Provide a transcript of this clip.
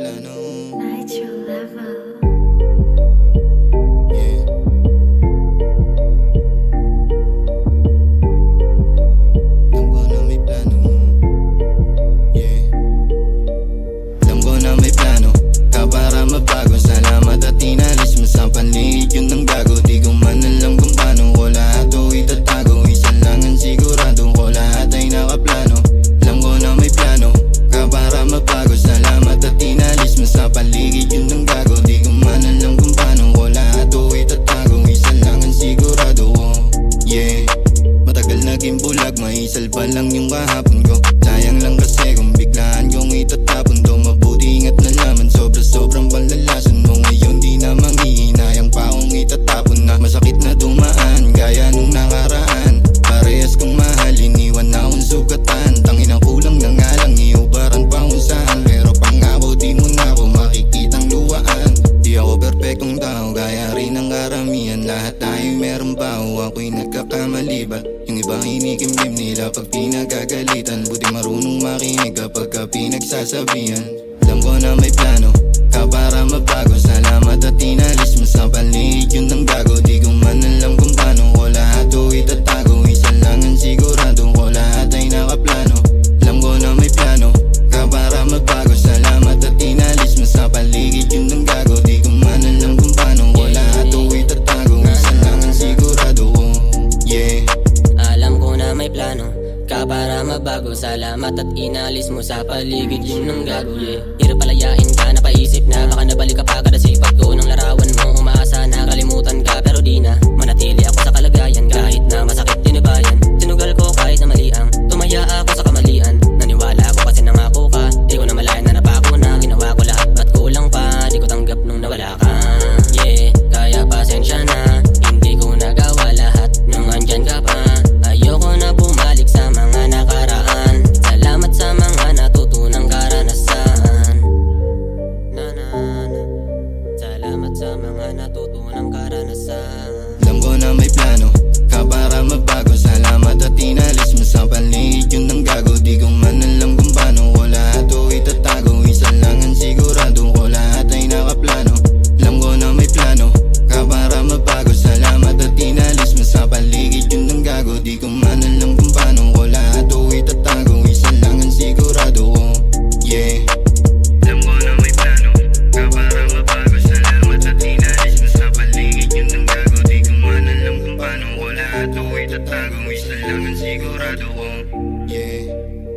plano. Night your level Salamat at inalis mo sa panig Yun ang gago, di ko May salba lang yung kahapon ko Sayang lang kasi kung biglaan kong itatapon to Layari ng karamihan Lahat tayo meron ba? O ako'y nagkakamali ba? Yung iba kinikimkim nila pag pinagagalitan. Buti marunong makinig kapag ka pinagsasabihan. Alam ko na may plano mabago Salamat at inalis mo sa paligid Yun ang gago yeah Hirap palayain ka Napaisip na baka nabalik Salamat sa mga natutunang karanasan. Alam ko na may plano. 식으로라도 yeah.